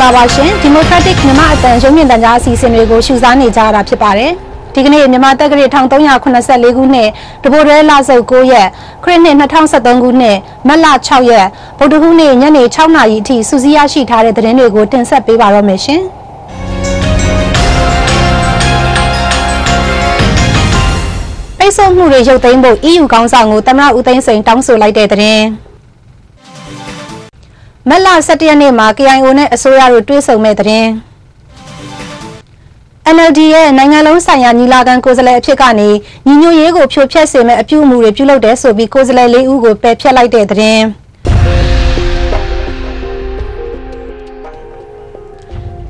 င်္ဂလာပါရှင် Democratic မြန်မာအတန်ရုံးမြင့်တန်ကြားအစီအစဉ်တွေကိုရှုစားနေကြတာဖြစ်ပါတယ်ဒီကနေ့မြန်မာတက္ကရာ1384ခုနှစ်တဘိုရဲလစုပ်9ရက်ခရစ်နှစ်2023ခုနှစ်မတ်လ6ရက်ဗုဒ္ဓဟူးနေ့ညနေ6နာရီအထိစူးစီးရရှိထားတဲ့သတင်းတွေကိုတင်ဆက်ပေးပါရမယ်ရှင်ပိတ်ဆို့မှုတွေရုပ်သိမ်းဖို့ EU ခေါင်းဆောင်ကိုသမ္မတဦးသိန်းစိန်တောင်းဆိုလိုက်တဲ့သတင်း မက်လ17ရက်နေ့မှာ KIO နဲ့အစိုးရတို့တွေ့ဆုံမဲ့တဲ့ NLD ရဲ့နိုင်ငံလုံးဆိုင်ရာညီလာခံကိုယ်စားလှယ်အဖြစ်ကနေညီညွတ်ရေးကိုဖြိုဖျက်စေမဲ့အပြုအမူတွေပြုလုပ်တယ်ဆိုပြီးကိုယ်စားလှယ်လေးဦးကိုပယ်ဖျက်လိုက်တဲ့တဲ့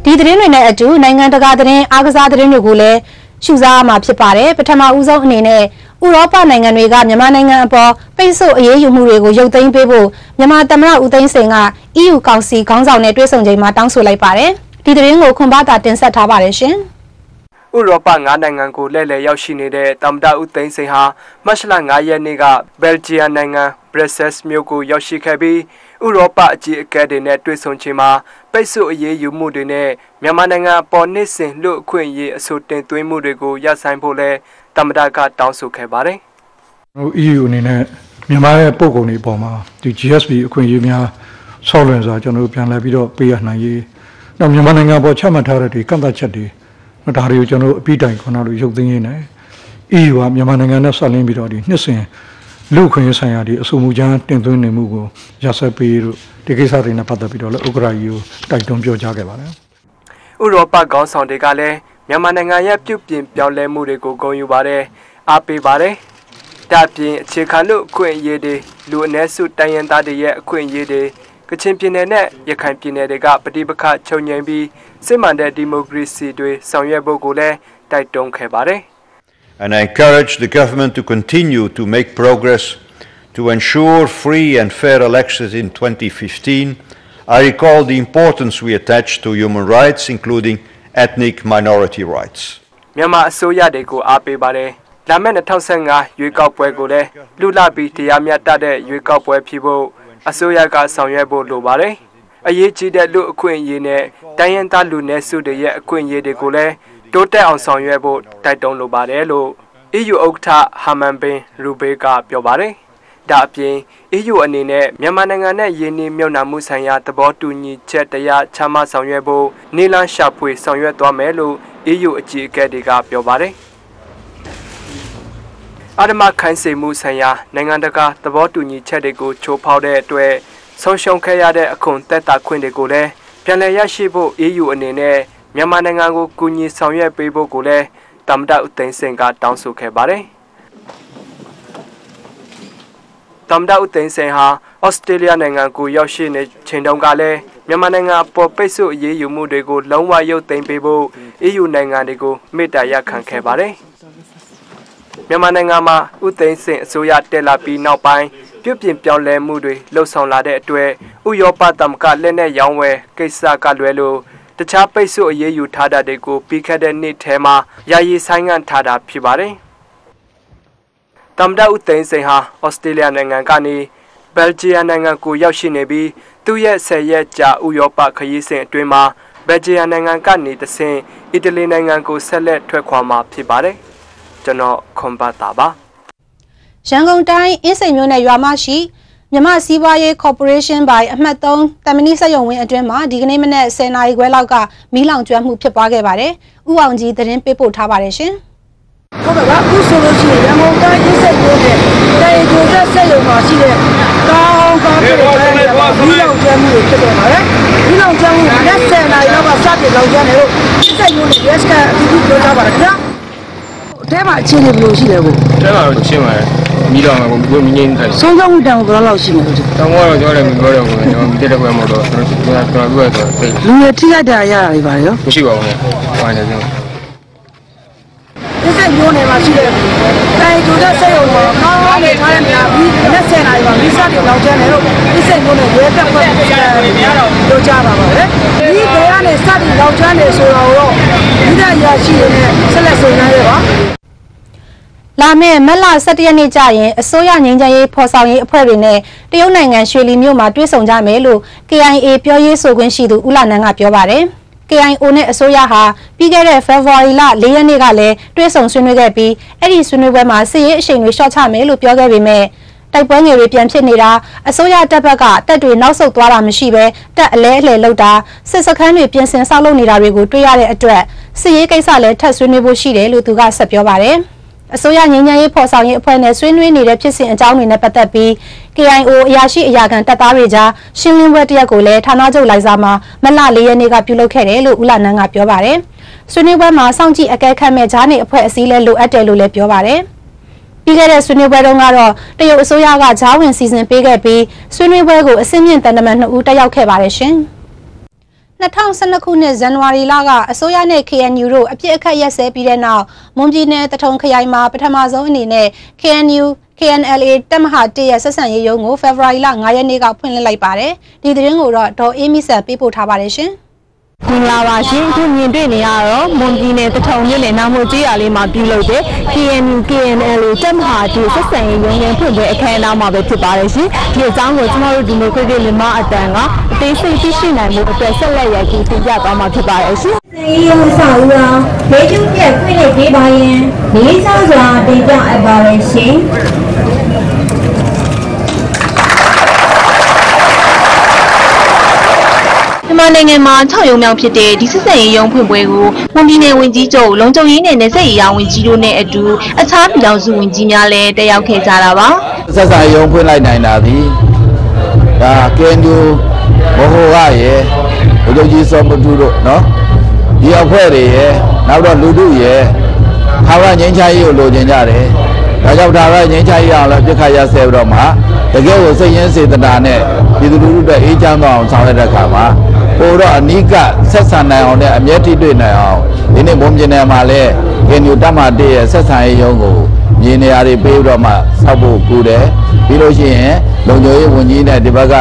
ဒီသတင်းတွေနဲ့အတူနိုင်ငံတကာသတင်းအားကစားသတင်းတွေကိုလည်းရှုစားမှာဖြစ်ပါတယ်ပထမဦးဆုံးအနေနဲ့ ဥရောပနိုင်ငံတွေကမြန်မာနိုင်ငံအပေါ်ပိတ်ဆို့အရေးယူမှုတွေကိုရုပ်သိမ်းပေးဖို့မြန်မာသမ္မတဦးသိန်းစိန်က EU ကောင်စီခေါင်းဆောင်နဲ့တွေ့ဆုံချိန်မှာတောင်းဆိုလိုက်ပါတယ်ဒီသတင်းကိုခွန်ဘာသာတင်ဆက်ထားပါတယ်ရှင်ဥရောပ၅နိုင်ငံကိုလဲလှယ်ရောက်ရှိနေတဲ့တမ္မတဦးသိန်းစိန်ဟာမတ်လ9ရက်နေ့ကဘယ်ဂျီယံနိုင်ငံဘရက်ဆက်စ်မြို့ကိုရောက်ရှိခဲ့ပြီးဥရောပအကြီးအကဲတွေနဲ့တွေ့ဆုံချိန်မှာပိတ်ဆို့အရေးယူမှုတွေနဲ့မြန်မာနိုင်ငံပေါ်နှစ်စဉ်လူအခွင့်အရေးအဆိုတင်သွင်းမှုတွေကိုရပ်ဆိုင်းဖို့လဲ တမ္မတကတောင်းဆိုခဲ့ပါတယ်။ဟို EU အနေနဲ့မြန်မာရဲ့ပုံကုန်တွေအပေါ်မှာဒီ GSP အခွင့်အရေးများဆောက်လွှင့်စွာကျွန်တော်တို့ပြန်လည်ပြီးတော့ပေးရနိုင်ရေးနောက်မြန်မာနိုင်ငံပေါ်ချမှတ်ထားတဲ့ဒီကန့်သတ်ချက်တွေဒါတွေကိုကျွန်တော်တို့အပိတိုင်ခုနလိုရုပ်သိမ်းရင်းနဲ့ EU ကမြန်မာနိုင်ငံနဲ့ဆက်လင်းပြီးတော့ဒီနှစ်စဉ်လူခွင့်ရေးဆိုင်ရာဒီအဆိုမှုချမ်းတင်သွင်းနေမှုကိုရဆက်ပေးလို့ဒီကိစ္စတွေနဲ့ပတ်သက်ပြီးတော့လည်းဥက္ကရာကြီးကိုတိုက်တွန်းပြောကြားခဲ့ပါတယ်။ဥရောပခေါင်းဆောင်တွေကလည်း မြန်မာနိုင်ငံရဲ့ပြုပြင်ပြောင်းလဲမှုတွေကိုဂုဏ်ယူပါတယ်အားပေးပါတယ်။ဒါပြင်အခြေခံလူအခွင့်အရေးတွေလူအ ਨੇ စုတိုင်းရင်းသားတွေရဲ့အခွင့်အရေးတွေကချင်ပြည်နယ်နဲ့ရခိုင်ပြည်နယ်တွေကပဋိပက္ခချုပ်ငြိမ်းပြီးစစ်မှန်တဲ့ဒီမိုကရေစီတွေဆောင်ရွက်ဖို့ကိုလည်းတိုက်တွန်းခဲ့ပါတယ်။ and I encourage the government to continue to make progress to ensure free and fair elections in 2015. I recall the importance we attach to human rights, including ethnic minority rights. မြန်မာအစိုးရတွေကိုအားပေးပါတယ်။လာမယ့်2015ရွေးကောက်ပွဲကိုလည်းလူလာပြီးတရားမျှတတဲ့ရွေးကောက်ပွဲဖြစ်ဖို့အစိုးရကဆောင်ရွက်ဖို့လိုပါတယ်။အရေးကြီးတဲ့လူအခွင့်အရေးနဲ့တိုင်းရင်းသားလူနည်းစုတွေရဲ့အခွင့်အရေးတွေကိုလည်းတိုးတက်အောင်ဆောင်ရွက်ဖို့တိုက်တွန်းလိုပါတယ်လို့ EU ဥက္ကဋ္ဌဟာမန်ဘင်ရူဘေးကပြောပါတယ်။ ဒါအပြင် EU အနေနဲ့မြန်မာနိုင်ငံနဲ့ယင်းနှမြုံနာမှုဆိုင်ရာသဘောတူညီချက်တရားချမှတ်ဆောင်ရွက်ဖို့နေလန်းရှာဖွေဆောင်ရွက်သွားမယ်လို့ EU အကြီးအကဲတွေကပြောပါတယ်။အာဒမခိုင်းစေမှုဆိုင်ရာနိုင်ငံတကာသဘောတူညီချက်တွေကိုချိုးဖောက်တဲ့အတွက်ဆုံးရှုံးခဲ့ရတဲ့အခွန်သက်သာခွင့်တွေကိုလည်းပြန်လည်ရရှိဖို့ EU အနေနဲ့မြန်မာနိုင်ငံကိုကူညီဆောင်ရွက်ပေးဖို့ကိုလည်းတမ္မတဦးသိန်းစင်ကတောင်းဆိုခဲ့ပါတယ် တမ္မတဦးသိန်းစင်ဟာဩစတြေးလျနိုင်ငံကိုရောက်ရှိနေချိန်တုန်းကလည်းမြန်မာနိုင်ငံပေါ်ပိတ်ဆို့အရေးယူမှုတွေကိုလုံးဝရုပ်သိမ်းပေးဖို့ EU နိုင်ငံတွေကိုမေတ္တာရပ်ခံခဲ့ပါတယ်မြန်မာနိုင်ငံမှာဥသိမ်းစင်အစိုးရတက်လာပြီးနောက်ပိုင်းပြုပြင်ပြောင်းလဲမှုတွေလှုပ်ဆောင်လာတဲ့အတွက်ဥရောပသမဂ္ဂလက်နက်ရောင်းဝယ်ကိစ္စကလွဲလို့တခြားပိတ်ဆို့အရေးယူထားတာတွေကိုပြီးခဲ့တဲ့နှစ်ထဲမှာယာယီဆိုင်ငံ့ထားတာဖြစ်ပါတယ်။ တမ်ဒဦးသိန်းစိန်ဟာဩစတြေးလျနိုင်ငံကနေဘယ်ဂျီယံနိုင်ငံကိုရောက်ရှိနေပြီးသူ့ရဲ့ဆယ်ရက်ကြာဥရောပခရီးစဉ်အတွင်းမှာဘယ်ဂျီယံနိုင်ငံကနေတဆင့်အီတလီနိုင်ငံကိုဆက်လက်ထွက်ခွာမှာဖြစ်ပါတယ်။ကျွန်တော်ခွန်ပတ်တာပါ။ရန်ကုန်တိုင်းအင်းစိန်မြို့နယ်ရွာမရှိမြမစီးပွားရေးကော်ပိုရေးရှင်းပိုင်အမှတ်3တမနီစက်ရုံဝင်းအတွင်းမှာဒီကနေ့မနက်10နာရီခွဲလောက်ကမီးလောင်ကျွမ်းမှုဖြစ်ပွားခဲ့ပါတယ်။ဥအောင်ကြီးသတင်းပေးပို့ထားပါတယ်ရှင်။ ဟုတ်ကဲ့ပါအခုဆိုလို့ရှိရင်ရန်ကုန်တိုင်းစစ်ဆက်ရုံးနဲ့တိုင်ဂျိုသက်ဆက်ရုံမှာရှိတဲ့ကောင်းကောင်းတွေမီးလောင်ကျွမ်းမှုဖြစ်တော့ပါတယ်။မီးလောင်ကျွမ်းမှုလက်10နာရီလောက်ကစတင်လောင်ကျွမ်းတယ်လို့စစ်ဆက်ရုံးနဲ့ yes ကအတူတူပြောကြပါတယ်ခင်ဗျာ။အဲမှာအခြေအနေဘယ်လိုရှိလဲကို။အဲမှာချင်းပါတယ်။မီးလောင်မှာကိုမင်းငင်းတယ်။ဆုံးဆုံးမှုတောင်ဘယ်လောက်ရှိမလဲ။တောင်ကတော့ပြောတယ်မပြောတယ်ကိုကျွန်တော်မီးတဲ့ဘက်မှာတော့ကျွန်တော်ကျွန်တော်ပြောတယ်ဆိုတော့လူတွေထိခိုက်တာရတာတွေပါရော။မရှိပါဘူး။ဟိုနေတ ယ်ဒီစိတ်မျိုးနေမှာရှိတယ်။တိုင်ကျိုတဲ့စိတ်ုံမှာကောင်းကောင်းနေထားတဲ့နေရာပြီးလက်ဆယ်နာရီမှာမိစတွေလောက်ကျန်းတယ်လို့ဒီစိတ်မျိုးနဲ့ရဲတက်ဖွဲ့ပြောကြတာပါပဲ။ဒီဒေကနေစတင်လောက်ကျန်းနေဆိုတော့ဒီတဲ့ရရှိရတဲ့ဆက်လက်စုံစမ်းရပါလာမယ့်မက်လ17ရက်နေ့ကျရင်အစိုးရငြိမ်းချမ်းရေးဖော်ဆောင်ရေးအဖွဲ့တွေနဲ့တရုတ်နိုင်ငံရွှေလီမြို့မှာတွေ့ဆုံကြမယ်လို့ KIA ပြောရေးဆိုခွင့်ရှိသူဦးလာနန်းကပြောပါတယ်။ KIO နဲ့အစိုးရဟာပြီးခဲ့တဲ့ February လ4ရက်နေ့ကလည်းတွဲဆုံဆွေးနွေးခဲ့ပြီးအဲ့ဒီဆွေးနွေးပွဲမှာစစ်ရေးအရှိန်တွေရှော့ချမယ်လို့ပြောခဲ့ပေမဲ့တိုက်ပွဲငယ်တွေပြန်ဖြစ်နေတာအစိုးရတပ်ဘက်ကတပ်တွေနောက်ဆုတ်သွားတာမရှိဘဲတပ်အလဲအလှယ်လောက်တာစစ်စခန်းတွေပြင်ဆင်ဆောက်လုပ်နေတာတွေကိုတွေ့ရတဲ့အတွက်စစ်ရေးကိစ္စလည်းထပ်ဆွေးနွေးဖို့ရှိတယ်လို့သူကဆက်ပြောပါတယ်။ အစိုးရငင်းညရေးဖော်ဆောင်ရေးအဖွဲ့နဲ့ဆွေးနွေးနေတဲ့ဖြစ်စဉ်အကြောင်းတွေနဲ့ပတ်သက်ပြီး KIO အရာရှိအရာခံတပ်သားတွေကြားရှင်းလင်းပွဲတရက်ကိုလည်းဌာနချုပ်လိုက်စားမှာမလ၄ရက်နေ့ကပြုလုပ်ခဲ့တယ်လို့ဦးလာနန်းကပြောပါတယ်။ဆွေးနွေးပွဲမှာစောင့်ကြည့်အကဲခတ်မဲ့ဂျားနေအဖွဲ့အစည်းလည်းလိုအပ်တယ်လို့လည်းပြောပါတယ်။ပြီးခဲ့တဲ့ဆွေးနွေးပွဲတုန်းကတော့တရုတ်အစိုးရကဂျားဝင်စီစဉ်ပေးခဲ့ပြီးဆွေးနွေးပွဲကိုအစင်းမြင့်တန်တမန်2ဦးတက်ရောက်ခဲ့ပါတယ်ရှင်။ 2012ခုနှစ်ဇန်နဝါရီလကအစိုးရနဲ့ KNU တို့အပြစ်အခတ်ရက်စဲပြီးတဲ့နောက်မွန်ပြည်နယ်တထုံခရိုင်မှာပထမဆုံးအနေနဲ့ KNU KNLA တပ်မဟာ1ရဲ့ဆက်ဆံရေးရုံးကို February လ9ရက်နေ့ကဖွင့်လှစ်လိုက်ပါတယ်။ဒီသတင်းကိုတော့ဒေါ်အေးမီဆန်ပေးပို့ထားပါတယ်ရှင်။ မင်္ဂလာပါရှင်အခုမြင်တွေ့နေရတော့မွန်ပြည်နယ်တထုံမြို့နယ်နာမိုကျေးရွာလေးမှာပြုလုပ်တဲ့ KNU KNL တပ်မဟာတူဆက်ဆံရေးရုံးရင်းဖွင့်ပွဲအခမ်းအနားမှာပဲဖြစ်ပါတယ်ရှင်ဒီအကြောင်းကိုကျွန်တော်တို့ဒီမိုကရက်တစ်မြန်မာအတန်ကအသေးစိတ်သိရှိနိုင်မှုအတွက်ဆက်လက်ရိုက်ကူးတင်ပြသွားမှာဖြစ်ပါတယ်ရှင်စေရုံဆောင်ဦးအောင်ဒေကျုပြက်ခွင့်နဲ့ပေးပါရင်လေးစားစွာတင်ပြအပ်ပါရရှင် မြန်မာနိုင်ငံမှာ6ရုံမြောက်ဖြစ်တဲ့ဒီစစ်စင်ရေးရုံးဖွင့်ပွဲကိုမွန်ပြည်နယ်ဝန်ကြီးချုပ်လုံခြုံရေးနယ်နဲ့စစ်ရေးရာဝန်ကြီးတို့နဲ့အတူအခြားပြည်တော်စုဝန်ကြီးများလည်းတက်ရောက်ခဲ့ကြတာပါဆက်ဆံရုံဖွင့်လိုက်နိုင်တာသည်ဒါကင်ဂျူဘဟိုကရဲ့ဘုရားကြီးစောမတူတို့နော်ဒီအဖွဲ့တွေရဲ့နောက်တော့လူထုရဲ့ထာဝရငြိမ်းချမ်းရေးကိုလိုချင်ကြတယ်ဒါကြောင့်ထာဝရငြိမ်းချမ်းရေးအောင်လည်းပြစ်ခတ်ရဆဲပြီးတော့မှတကယ်ကိုစိတ်ရင်းစေတနာနဲ့ပြည်သူလူထုတွေအေးချမ်းသွားအောင်ဆောင်ရွက်တဲ့အခါမှာ ပိုတော့အနိကဆက်ဆံနိုင်အောင်နဲ့အမျက်ထိတွေ့နိုင်အောင်ဒီနေ့ဘုံပြင်နယ်မှာလည်းကင်ဂျူတတ်မှတည်းရဲ့ဆက်ဆံရေးရုံးကိုမြေနေရာတွေပေးပြီးတော့မှစောက်ဖို့ကူတယ်ပြီးလို့ရှိရင်လုံခြုံရေးဝန်ကြီးနဲ့ဒီဘက်က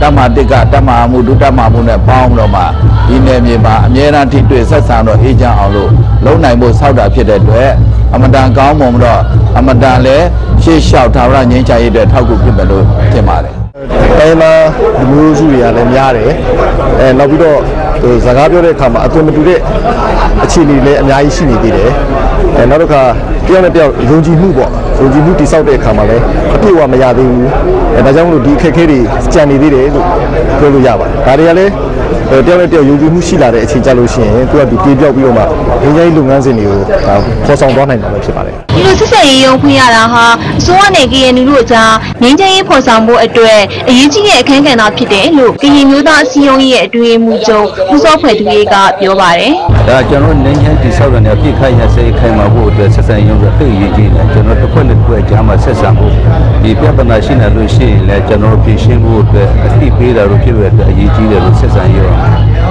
တမတစ်ကတမမှုဒုတမမှုနဲ့ပေါင်းပြီးတော့မှဒီနယ်မြေမှာအမြဲတမ်းထိတွေ့ဆက်ဆံတော့အေးချမ်းအောင်လို့လုံနိုင်ဖို့စောက်တာဖြစ်တဲ့အတွက်အမတန်ကောင်းမွန်တော့အမတန်လည်းရှေ့လျှောက်ထာဝရငြိမ်းချမ်းရေးအတွက်ထောက်ကူဖြစ်မယ်လို့ထင်ပါတယ် တိုင်းလာဒီမျိုးစုတွေကလည်းများတယ်အဲနောက်ပြီးတော့ဟိုစကားပြောတဲ့အခါမှာအသွင်မတူတဲ့အခြေအနေလည်းအများကြီးရှိနေသေးတယ်အဲနောက်တစ်ခါတယောက်နဲ့တယောက်ယုံကြည်မှုပေါ့ယုံကြည်မှုတိဆောက်တဲ့အခါမှာလည်းအပြည့်အဝမရသေးဘူးအဲဒါကြောင့်မလို့ဒီအခက်အခဲတွေကြံနေသေးတယ်လို့ပြောလို့ရပါတယ်ဒါတွေကလည်းအဲတယောက်နဲ့တယောက်ယုံကြည်မှုရှိလာတဲ့အချိန်ကြလို့ရှိရင်သူကဒီပြေပြောက်ပြီးတော့မှငင်းငိုင်းလုပ်ငန်းစဉ်တွေကိုဒါပေါ်ဆောင်သွားနိုင်မှာပဲဖြစ်ပါတယ် ဒီလိုစစ်ဆက်ရေးရုံးဖွင့်ရတာဟာအစိုးရနဲ့ KNU တို့အကြားငြိမ်းချမ်းရေးဖော်ဆောင်ဖို့အတွက်အရေးကြီးတဲ့အခန်းကဏ္ဍဖြစ်တယ်လို့ကရင်မျိုးသားအစည်းအရုံးရဲ့အတွင်းရေးမှူးချုပ်ဦးစောဖွယ်သူရေးကပြောပါတယ်ဒါကျွန်တော်နိုင်ချမ်းတိဆောက်တဲ့နေရာပြစ်ခိုက်ရစေခိုင်မှာဖို့အတွက်ဆက်ဆံရုံးဆိုသိရကြီးတယ်ကျွန်တော်တစ်ခွက်နဲ့တစ်ခွက်ကြားမှာဆက်ဆံဖို့ဒီပြဿနာရှိနေလို့ရှိရင်လည်းကျွန်တော်ပြင်ရှင်းဖို့အတွက်အသိပေးတာလို့ဖြစ်ရတဲ့အရေးကြီးတယ်လို့ဆက်ဆံရုံး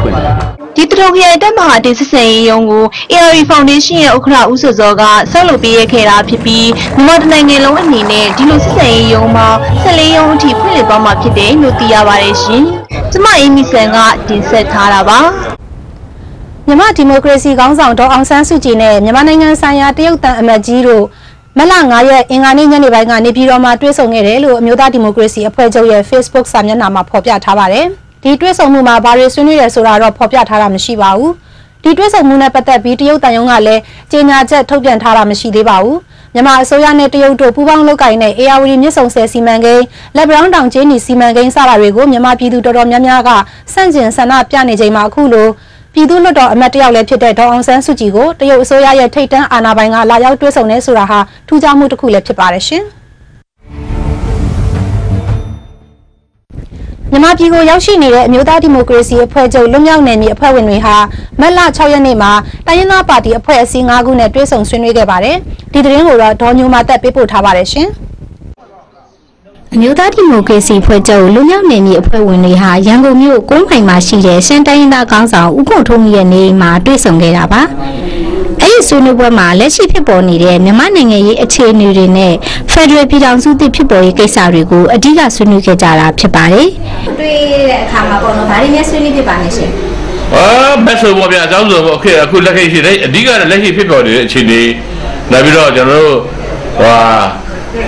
ဖွင့်တယ် ဒီတရုတ်ခရိုင်တပ်မဟာတင်စစ်စင်ရေးရုံးကို ARI Foundation ရဲ့ဥက္ကဋ္ဌဦးစောစောကဆောက်လုပ်ပေးရခဲ့တာဖြစ်ပြီးမြန်မာတိုင်းနိုင်ငံလုံးအနေနဲ့ဒီလိုစစ်စင်ရေးရုံးမှာ14ရုံးအထိဖွင့်လှစ်သွားမှာဖြစ်တယ်လို့သိရပါတယ်ရှင်။ကျမအင်းမီဆန်ကတင်ဆက်ထားတာပါ။မြန်မာဒီမိုကရေစီခေါင်းဆောင်ဒေါ်အောင်ဆန်းစုကြည်နဲ့မြန်မာနိုင်ငံဆိုင်ရာတရုတ်တန်အမတ်ကြီးတို့မလ9ရက်အင်္ဂါနေ့ညနေပိုင်းကနေပြည်တော်မှာတွေ့ဆုံခဲ့တယ်လို့အမျိုးသားဒီမိုကရေစီအဖွဲ့ချုပ်ရဲ့ Facebook စာမျက်နှာမှာဖော်ပြထားပါတယ်။ ဒီတွေ့ဆုံမှုမှာဘာတွေဆွေးနွေးရဆိုတာတော့ဖော်ပြထားတာမရှိပါဘူး။ဒီတွေ့ဆုံမှုနဲ့ပတ်သက်ပြီးတရုတ်တန်ယုံကလည်းကြေညာချက်ထုတ်ပြန်ထားတာမရှိသေးပါဘူး။မြန်မာအစိုးရနဲ့တရုတ်တို့ပူးပေါင်းလုပ်ကိုင်တဲ့ ARD မြစ်ဆုံဆယ်စီမံကိန်းလက်ဘရောင်းတောင်ကျင်းနီစီမံကိန်းစတာတွေကိုမြန်မာပြည်သူတော်တော်များများကစန့်ကျင်ဆန္ဒပြနေချိန်မှာအခုလိုပြည်သူ့လွှတ်တော်အမတ်တယောက်လည်းဖြစ်တဲ့ဒေါ်အောင်ဆန်းစုကြည်ကိုတရုတ်အစိုးရရဲ့ထိပ်တန်းအာဏာပိုင်ကလာရောက်တွေ့ဆုံနေဆိုတာဟာထူးခြားမှုတစ်ခုလည်းဖြစ်ပါတယ်ရှင်။ မြန်မာပြည်ကိုရောက်ရှိနေတဲ့အမျိုးသားဒီမိုကရေစီအဖွဲ့ချုပ်လွတ်မြောက်နယ်မြေအဖွဲ့ဝင်တွေဟာမတ်လ6ရက်နေ့မှာတိုင်းရင်းသားပါတီအဖွဲ့အစည်း9ခုနဲ့တွေ့ဆုံဆွေးနွေးခဲ့ပါတယ်။ဒီသတင်းကိုတော့ဒေါ်ညိုမာတက်ပေးပို့ထားပါတယ်ရှင်။အမျိုးသားဒီမိုကရေစီဖွဲ့ချုပ်လူမျိုးနယ်မြေအဖွဲ့ဝင်တွေဟာရန်ကုန်မြို့ကုန်းဖိုင်မှာရှိတဲ့ရှမ်းတိုင်းရင်းသားကောင်းဆောင်ဦးခွန်ထုံးကြီးရဲ့နေအိမ်မှာတွေ့ဆုံခဲ့တာပါ။ အဲ့ဒီဆွေးနွေးပွဲမှာလက်ရှိဖြစ်ပေါ်နေတဲ့မြန်မာနိုင်ငံရေးအခြေအနေတွေနဲ့ဖက်ဒရယ်ပြည်ထောင်စုတည်ဖြစ်ပေါ်ရေးကိစ္စတွေကိုအဓိကဆွေးနွေးခဲ့ကြတာဖြစ်ပါတယ်။တွေ့တဲ့အခါမှာပေါ့နော်ဗားရင်းနဲ့ဆွေးနွေးဖြစ်ပါနေရှင်အာမက်ဆိုပေါ့ဗျာအကြောင်းဆိုပေါ့အခုအခုလက်ရှိရှိတယ်အဓိကတော့လက်ရှိဖြစ်ပေါ်နေတဲ့အခြေအနေနောက်ပြီးတော့ကျွန်တော်တို့ဟာ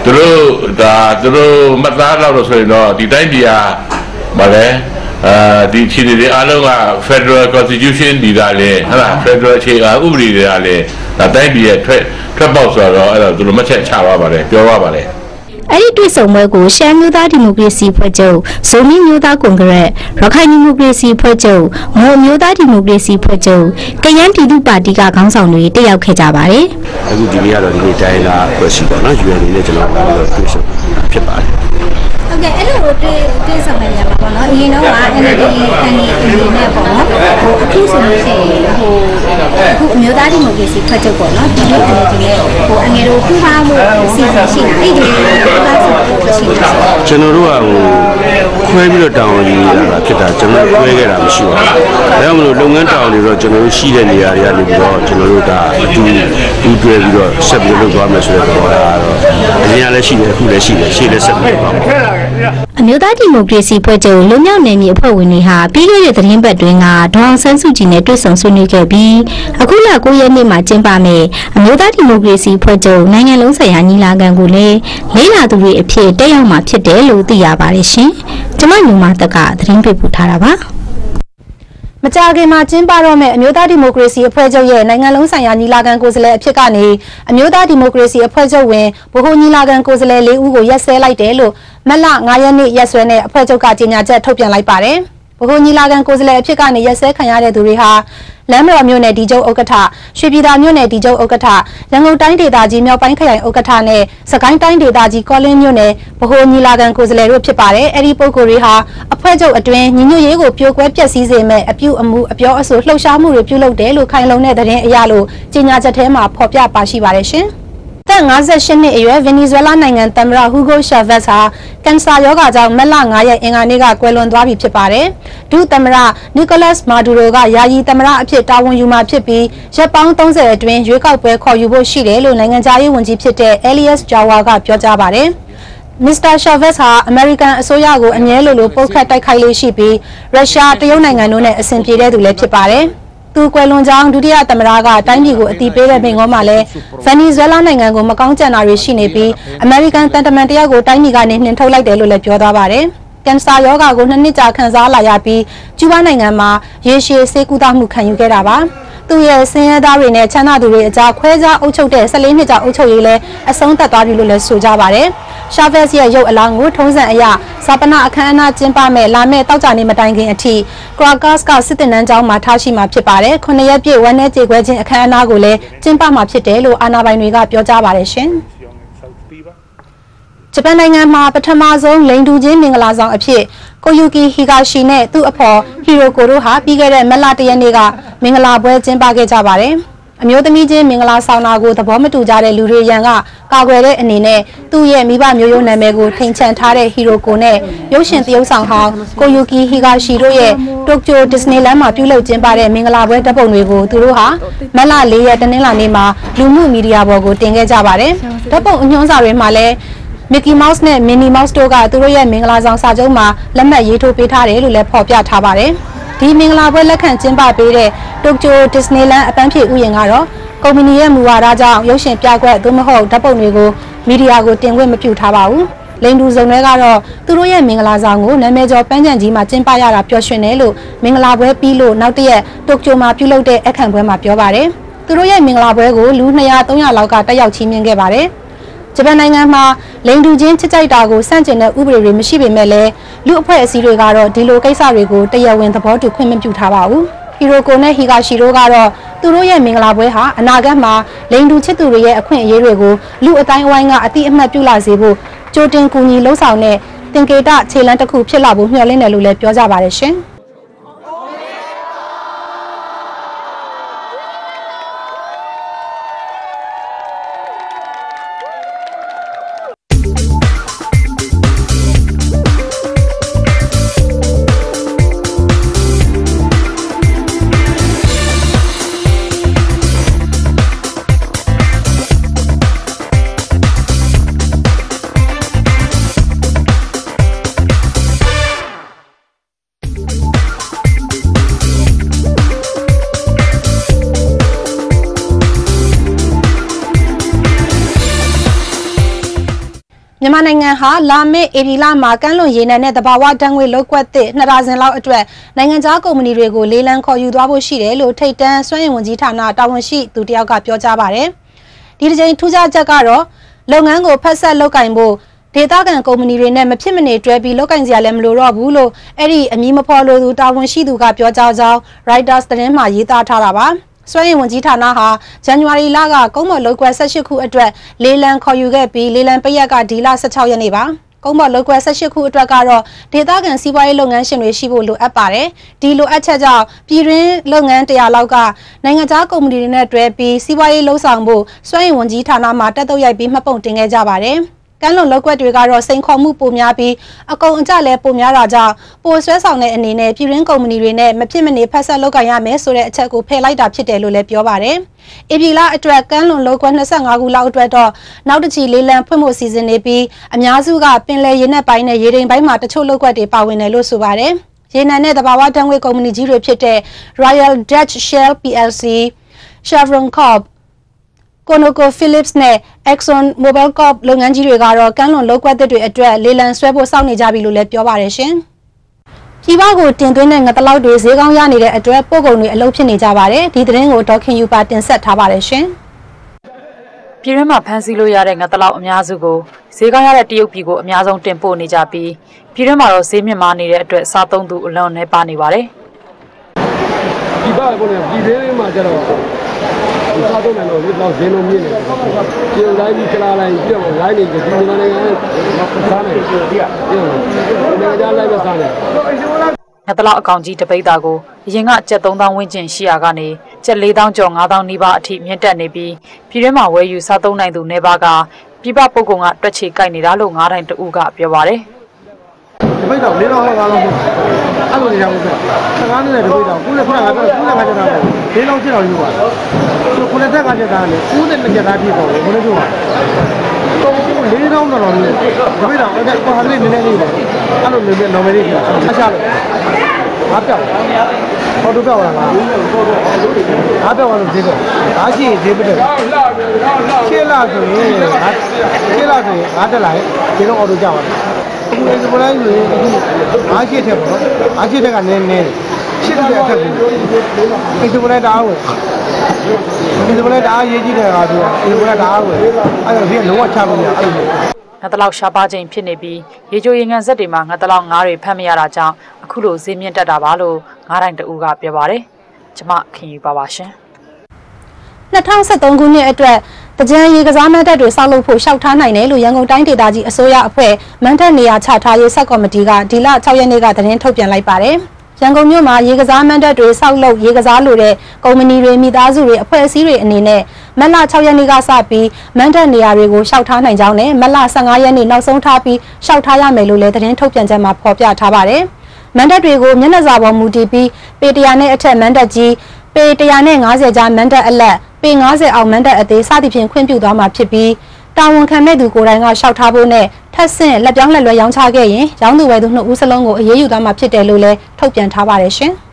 သူတို့ဒါသူတို့မသားတော့လို့ဆိုရင်တော့ဒီတိုင်းပြည်ကဗာလဲ အဲဒီခြေတွေအားလုံးက Federal Constitution ဒီကလည်းဟဲ့လား Federal အခြေခံဥပဒေတွေကလည်းဒါတိုင်းပြည်ရဲ့ထွက်ထွက်ပေါက်ဆိုတော့အဲ့တော့သူတို့မှတ်ချက်ချပါပါတယ်ပြောပါပါတယ်အဲ့ဒီတွေ့ဆုံပွဲကိုရှမ်းမျိုးသားဒီမိုကရေစီဖွဲ့ချုပ်ဇိုမီမျိုးသားကွန်ဂရက်ရခိုင်ဒီမိုကရေစီဖွဲ့ချုပ်မွန်မျိုးသားဒီမိုကရေစီဖွဲ့ချုပ်ကယန်းပြည်သူ့ပါတီကခေါင်းဆောင်တွေတက်ရောက်ခဲ့ကြပါတယ်အခုဒီနေ့ကတော့ဒီနေ့တိုင်းလာဖွဲ့စည်းပါနော် UN နဲ့ကျွန်တော်တို့တွေ့ဆုံဖြစ်ပါတယ် ဟုတ်ကဲ့အဲ့လိုတွေ့တွေ့ဆောင်တဲ့နေရာမှာပေါ့နော်အရင်တော့က NLD အနေနဲ့ပေါ့နော်ဟိုအခုဆိုလို့ရှိရင်ဟိုအခုအမျိုးသားဒီမိုကရေစီဖွဲ့ချုပ်ပေါ့နော်ဒီလိုအနေနဲ့ဟိုအငယ်တို့ပူးပေါင်းမှုစီစဉ်ရှိတာအဲ့ဒီလိုပူးပေါင်းမှုရှိတာကျွန်တော်တို့ကဟိုခွဲပြီးတော့တောင်းယူရတာဖြစ်တာကျွန်တော်ခွဲခဲ့တာမရှိပါဘူးဒါကြောင့်မလို့လုပ်ငန်းတောင်းတွေတော့ကျွန်တော်တို့ရှိတဲ့နေရာတွေကနေပြီးတော့ကျွန်တော်တို့ဒါအတူတူတွဲပြီးတော့ဆက်ပြီးလုပ်သွားမယ်ဆိုတဲ့သဘောထားကတော့ အရင်ကလည်းရှိတယ်အခုလည်းရှိတယ်ရှေ့လည်းဆက်ပြီးလုပ်ပါမယ်အမျိုးသားဒီမိုကရေစီဖွဲ့ချုပ်လူမျိုးနယ်မြေအဖွဲ့ဝင်တွေဟာပြီးခဲ့တဲ့သတင်းပတ်တွင်ကဒေါအောင်ဆန်းစုကြည်နဲ့တွေ့ဆုံဆွေးနွေးခဲ့ပြီးအခုလ9ရက်နေ့မှာကျင်းပမယ့်အမျိုးသားဒီမိုကရေစီဖွဲ့ချုပ်နိုင်ငံလုံးဆိုင်ရာညီလာခံကိုလည်းလေးလာသူတွေအဖြစ်တက်ရောက်မှာဖြစ်တယ်လို့သိရပါတယ်ရှင်။ကျွန်မညူမတက်ကသတင်းပေးပို့ထားတာပါ။ မကြာခင်မှာကျင်းပတော့မယ့်အမျိုးသားဒီမိုကရေစီအဖွဲ့ချုပ်ရဲ့နိုင်ငံလုံးဆိုင်ရာညီလာခံကိုယ်စားလှယ်အဖြစ်ကနေအမျိုးသားဒီမိုကရေစီအဖွဲ့ချုပ်ဝင်ဗဟိုညီလာခံကိုယ်စားလှယ်၄ဦးကိုရက်စဲလိုက်တယ်လို့မက်လ9ရက်နေ့ရက်စွဲနဲ့အဖွဲ့ချုပ်ကကြေညာချက်ထုတ်ပြန်လိုက်ပါတယ်။ ဗဟိုညီလာခံကိုယ်စားလှယ်အဖြစ်ကနေရက်စဲခံရတဲ့သူတွေဟာလမ်းမတော်မြို့နယ်ဒီကျုပ်ဥက္ကဋ္ဌရွှေပြည်သာမြို့နယ်ဒီကျုပ်ဥက္ကဋ္ဌရန်ကုန်တိုင်းဒေသကြီးမြောက်ပိုင်းခရိုင်ဥက္ကဋ္ဌနဲ့စကိုင်းတိုင်းဒေသကြီးကောလင်းမြို့နယ်ဗဟိုညီလာခံကိုယ်စားလှယ်တို့ဖြစ်ပါတယ်။အဲဒီပုဂ္ဂိုလ်တွေဟာအဖွဲ့ချုပ်အတွင်းညီညွတ်ရေးကိုပြိုကွဲပျက်စီးစေမဲ့အပြုအမူအပြောအဆိုလှုပ်ရှားမှုတွေပြုလုပ်တယ်လို့ခိုင်လုံတဲ့သတင်းအရလို့ကြေညာချက်ထဲမှာဖော်ပြပါရှိပါတယ်ရှင်။ သက်58နှစ်အရွယ်ဗင်နီဇွဲလားနိုင်ငံသမ္မတဟူဂိုရှာဗက်စ်ဟာကင်ဆာရောဂါကြောင့်မက်လ9ရက်အင်္ဂါနေ့ကကွယ်လွန်သွားပြီဖြစ်ပါတယ်။ဒုသမ္မတနီကိုလတ်မာဒူရိုကယာယီသမ္မတအဖြစ်တာဝန်ယူမှာဖြစ်ပြီးရက်ပေါင်း30အတွင်းရွေးကောက်ပွဲခေါ်ယူဖို့ရှိတယ်လို့နိုင်ငံသားရေးဝန်ကြီးဖြစ်တဲ့ Elias Jawa ကပြောကြားပါတယ်။မစ္စတာရှာဗက်စ်ဟာအမေရိကန်အစိုးရကိုအမြဲလိုလိုပုတ်ခတ်တိုက်ခိုက်လေးရှိပြီးရုရှားတရုတ်နိုင်ငံတို့နဲ့အဆင်ပြေတဲ့သူလည်းဖြစ်ပါတယ်။ သူကွယ်လွန်ကြောင်းဒုတိယသမ္မတကတိုင်းပြည်ကိုအတိပေးတဲ့မိန့်ခွန်းမှာလည်းဗန်နီဇွဲလားနိုင်ငံကိုမကောင်းကြံတာတွေရှိနေပြီးအမေရိကန်တန်တမန်တယောက်ကိုတိုင်းပြည်ကနေနှင်ထုတ်လိုက်တယ်လို့လည်းပြောသွားပါတယ်။ကင်ဆာရောဂါကိုနှစ်နှစ်ကြာခံစားလာရပြီးကျူးဘားနိုင်ငံမှာရေရှည်ဆေးကုသမှုခံယူခဲ့တာပါ။ သူရဲ့ဆင်းရဲသားတွေနဲ့ချမ်းသာသူတွေအကြားခွဲခြားအုပ်ချုပ်တဲ့14နှစ်ကြာအုပ်ချုပ်ရေးလည်းအဆုံးသတ်သွားပြီလို့လည်းဆိုကြပါတယ်။ရှာဗက်စ်ရဲ့ရုပ်အလောင်းကိုထုံးစံအရဇာပနာအခမ်းအနားကျင်းပမဲ့လာမဲ့တောက်ကြနေမတိုင်ခင်အထိကရာကတ်ကစစ်တင်နန်းကျောင်းမှာထားရှိမှာဖြစ်ပါတယ်။ခုနှစ်ရက်ပြည့်ဝမ်းနဲ့ကြေခွဲခြင်းအခမ်းအနားကိုလည်းကျင်းပမှာဖြစ်တယ်လို့အာဏာပိုင်တွေကပြောကြားပါတယ်ရှင်။ ဂျပန်နိုင်ငံမှာပထမဆုံးလိန်တူချင်းမင်္ဂလာဆောင်အဖြစ်ကိုယူကီဟီဂါရှီနဲ့သူ့အဖော်ဟီရိုကိုတို့ဟာပြီးခဲ့တဲ့မက်လတရက်နေ့ကမင်္ဂလာပွဲကျင်းပခဲ့ကြပါတယ်။အမျိုးသမီးချင်းမင်္ဂလာဆောင်တာကိုသဘောမတူကြတဲ့လူတွေရန်ကကာကွယ်တဲ့အနေနဲ့သူ့ရဲ့မိဘမျိုးရိုးနာမည်ကိုထိန်ချန်ထားတဲ့ဟီရိုကိုနဲ့ရုပ်ရှင်သရုပ်ဆောင်ဟောင်းကိုယူကီဟီဂါရှီတို့ရဲ့တိုကျိုဒစ္စနီလန်းမှာပြုလုပ်ကျင်းပတဲ့မင်္ဂလာပွဲတပ်ပုံတွေကိုသူတို့ဟာမက်လ၄ရက်တနင်္လာနေ့မှာလူမှုမီဒီယာပေါ်ကိုတင်ခဲ့ကြပါတယ်။တပ်ပုံအညွှန်းစာတွေမှာလည်း မီကီမောက်စ်နဲ့မင်နီမောက်စ်တို့ကသူတို့ရဲ့မင်္ဂလာဆောင်စာချုပ်မှာလက်မှတ်ရေးထိုးပေးထားတယ်လို့လည်းဖော်ပြထားပါတယ်။ဒီမင်္ဂလာပွဲလက်ခံကျင်းပပေးတဲ့တိုကျိုဒစ္စနီလန်းအပန်းဖြေဥယျာဉ်ကတော့ကုမ္ပဏီရဲ့မူဝါဒကြောင့်ရုပ်ရှင်ပြကွက်သို့မဟုတ်ဓာတ်ပုံတွေကိုမီဒီယာကိုတင်ခွင့်မပြုထားပါဘူး။လိန်တူစုံတွေကတော့သူတို့ရဲ့မင်္ဂလာဆောင်ကိုနာမည်ကျော်ပန်းချံကြီးမှာကျင်းပရတာပျော်ရွှင်တယ်လို့မင်္ဂလာပွဲပြီးလို့နောက်တရက်တိုကျိုမှာပြုလုပ်တဲ့အခမ်းပွဲမှာပြောပါတယ်။သူတို့ရဲ့မင်္ဂလာပွဲကိုလူ200 300လောက်ကတက်ရောက်ချီးမြှင့်ခဲ့ပါတယ်။ ဂျပန်နိုင်ငံမှာလိန်တူချင်းချစ်ကြိုက်တာကိုစန့်ကျင်တဲ့ဥပဒေတွေမရှိပေမဲ့လည်းလူအဖွဲ့အစည်းတွေကတော့ဒီလိုကိစ္စတွေကိုတရားဝင်သဘောတူခွင့်မပြုထားပါဘူး။ဟီရိုကိုနဲ့ဟီဂါရှီတို့ကတော့သူတို့ရဲ့မင်္ဂလာပွဲဟာအနာဂတ်မှာလိန်တူချစ်သူတွေရဲ့အခွင့်အရေးတွေကိုလူအတိုင်းအဝိုင်းကအတိအမှတ်ပြုလာစေဖို့ကြိုတင်ကူညီလှုံ့ဆော်တဲ့တင်ကေတခြေလှမ်းတစ်ခုဖြစ်လာဖို့မျှော်လင့်တယ်လို့လည်းပြောကြပါတယ်ရှင်။ ဟာလာမယ့်ဧပြီလမှာကမ်းလွန်ရေနံနဲ့တဘာဝဓာတ်ငွေလောက်ကွက်သစ်နှစ်ဒါဇင်လောက်အတွက်နိုင်ငံခြားကုမ္ပဏီတွေကိုလေးလံခေါ်ယူသွားဖို့ရှိတယ်လို့ထိတ်တန်းစွမ်းအင်ဝန်ကြီးဌာနတာဝန်ရှိသူတယောက်ကပြောကြားပါတယ်။ဒီတစ်ချိန်ထူးခြားချက်ကတော့လုပ်ငန်းကိုဖက်ဆက်လုပ်ကင်ဖို့ဒေတာကန်ကုမ္ပဏီတွေနဲ့မဖြစ်မနေတွဲပြီးလောက်ကင်စရာလည်းမလိုတော့ဘူးလို့အဲ့ဒီအမည်မဖော်လိုသူတာဝန်ရှိသူကပြောကြားကြောင်း Reuters သတင်းမှာရေးသားထားတာပါ။ စွမ်းရည်ဝန်ကြီးဌာနဟာဇန်နဝါရီလကကုန်းမော်လောက်ကွယ်18ခုအတွက်လေးလံခေါ်ယူခဲ့ပြီးလေးလံပရက်ကဒီလ16ရက်နေ့ပါကုန်းမော်လောက်ကွယ်18ခုအတွက်ကတော့ဒေသခံစီးပွားရေးလုပ်ငန်းရှင်တွေရှိဖို့လိုအပ်ပါတယ်ဒီလိုအပ်ချက်ကြောင့်ပြည်တွင်းလုပ်ငန်း100လောက်ကနိုင်ငံခြားကုမ္ပဏီတွေနဲ့တွဲပြီးစီးပွားရေးလှုပ်ဆောင်ဖို့စွမ်းရည်ဝန်ကြီးဌာနမှတက်တော့ရိုက်ပြီးမှတ်ပုံတင်ခဲ့ကြပါတယ် ကမ်းလွန်လောက်ွက်တွေကတော့စိန်ခေါ်မှုပိုများပြီးအကုန်အကျလည်းပိုများတာကြောင့်ပိုဆွဲဆောင်တဲ့အနေနဲ့ပြည်ရင်းကုမ္ပဏီတွေနဲ့မဖြစ်မနေဖက်ဆက်လုပ်ကင်ရမယ်ဆိုတဲ့အချက်ကိုဖယ်လိုက်တာဖြစ်တယ်လို့လည်းပြောပါတယ်။အေပြည်လာအတွက်ကမ်းလွန်လောက်ွက်25ခုလောက်အတွက်တော့နောက်တစ်ချီလေးလံဖွင့်ဖို့စီစဉ်နေပြီးအများစုကပင်လယ်ရေနက်ပိုင်းနဲ့ရေတိမ်ပိုင်းမှာတချို့လောက်ွက်တွေပါဝင်တယ်လို့ဆိုပါတယ်။ရေနံနဲ့တဘာဝတန်းငွေကုမ္ပဏီကြီးတွေဖြစ်တဲ့ Royal Dutch Shell PLC, Chevron Corp, Conoco Phillips နဲ့ Exxon Mobil Corp လုပ်ငန်းကြီးတွေကတော့ကမ်းလွန်လောက်ကွက်သစ်တွေအတွက်လေလံဆွဲဖို့စောင့်နေကြပြီလို့လည်းပြောပါတယ်ရှင်။ပြည်ပကိုတင်သွင်းတဲ့ငတလောက်တွေဈေးကောင်းရနေတဲ့အတွက်ပို့ကုန်တွေအလုပ်ဖြစ်နေကြပါတယ်။ဒီသတင်းကိုဒေါခင်ယူပါတင်ဆက်ထားပါတယ်ရှင်။ပြည်တွင်းမှာဖမ်းဆီးလို့ရတဲ့ငတလောက်အများစုကိုဈေးကောင်းရတဲ့တရုတ်ပြည်ကိုအများဆုံးတင်ပို့နေကြပြီးပြည်တွင်းမှာတော့ဈေးမြင့်မားနေတဲ့အတွက်စားသုံးသူအလွန်နှဲပါနေပါတယ်။ဒီပါကောပြည်တွင်းမှာကျတော့ ဒီစားတော့လည်းလို့တော့ဈေးလုံးမြင့်နေတယ်။ပြင်လိုက်ပြီးခလာလိုက်ပြီးတော့လိုင်းနေဒီမြန်မာနိုင်ငံကစားနေတယ်။ဒီကနိုင်ငံခြားလိုက်ပဲစားနေတယ်။ငတလောက်အကောင်ကြီးတပိတ်တာကိုအရင်ကကျပ်3000ဝန်းကျင်ရှိရာကနေကျပ်4000ကျော်5000နီးပါးအထိမြင့်တက်နေပြီးပြည်တွင်းမှာဝယ်ယူစားသုံးနိုင်သူနေပါကပြပပုတ်ကုံကတွက်ချေကြိုက်နေတာလို့ငားတိုင်းတူကပြောပါတယ်။ တပိတ်တော့၄တော့၅လုံးအဲ့လိုနေရမှုပဲ15နှစ်တပိတ်တော့ခုလည်းခုနကပြောခုလည်းခါကြတာပေါ့၄လုံး7တော့ယူပါသူခုလည်းတက်ကကြတာလေဦးတဲ့ကြတာပြည့်ပေါ့ဘယ်လိုပြောပါတော့လေးတောင်းတော်တော်လေးတပိတ်တော့အဲ့ဒါဟာလေးနည်းနည်းလေးပဲအဲ့လိုမျိုး normal လေးပြအချလို့ငါပြောက်ဟောတို့ပြောက်လာလားငါပြောက်လာလို့ဈေးတော့ငါရှိဈေးပြတယ်ရှင်းလာဆိုရင်ငါရှင်းလာဆိုရင်ငါတက်လာရင်ဈေးတော့အော်တိုကြပါမယ် အခုဒီပလိုင်းဆိုရင်အခုငါရှိထက်ပေါ့ငါရှိထက်ကနည်းနည်းရှင်းတဲ့အထက်ကိုဒီပလိုင်းတအားဝင်ဒီပလိုင်းတအားရေးကြည့်တယ်ဟာဆိုဒီပလိုင်းတအားဝင်အဲ့တော့ဒီကလုံးဝချဖို့မရအဲ့လိုငါတလောက်ရှားပါခြင်းဖြစ်နေပြီးရေချိုရေငန်ဆက်တွေမှာငါတလောက်ငါးတွေဖမ်းမရတာကြောင့်အခုလိုဈေးမြင့်တက်တာပါလို့ငါးတိုင်းတူကပြောပါတယ်။ကျမခင်ယူပါပါရှင်။2023ခုနှစ်အတွက် တကြံရေကစားမတ်တပ်တွေဆောက်လုပ်ဖို့ရှောက်ထားနိုင်တယ်လို့ရန်ကုန်တိုင်းဒေသကြီးအစိုးရအဖွဲ့မန်တပ်နေရာချထားရေးဆက်ကော်မတီကဒီလ6ရက်နေ့ကသတင်းထုတ်ပြန်လိုက်ပါတယ်။ရန်ကုန်မြို့မှာရေကစားမန်တပ်တွေဆောက်လုပ်ရေကစားလိုတဲ့ကုမ္ပဏီတွေမိသားစုတွေအဖွဲ့အစည်းတွေအနေနဲ့မက်လ6ရက်နေ့ကစပြီးမန်တပ်နေရာတွေကိုရှောက်ထားနိုင်ကြောင်းနဲ့မက်လ15ရက်နေ့နောက်ဆုံးထားပြီးရှောက်ထားရမယ်လို့လည်းသတင်းထုတ်ပြန်ချက်မှာဖော်ပြထားပါတယ်။မန်တပ်တွေကိုမျက်နှာစာပေါ်မူတည်ပြီးပေတရာနဲ့အထက်မန်တပ်ကြီးပေ150ကြားမန်တပ်အလက် ပေ90အောင်မန်တပ်အသေးစသဖြင့်ခွင့်ပြုသွားမှာဖြစ်ပြီးတာဝန်ခံတဲ့သူကိုယ်တိုင်ကရှောက်ထားဖို့နဲ့ထပ်ဆင့်လက်ပြောင်းလက်လွဲရောင်းချခဲ့ရင်ရောင်းသူဝယ်သူနှစ်ဦးစလုံးကိုအရေးယူသွားမှာဖြစ်တယ်လို့လည်းထုတ်ပြန်ထားပါတယ်ရှင်။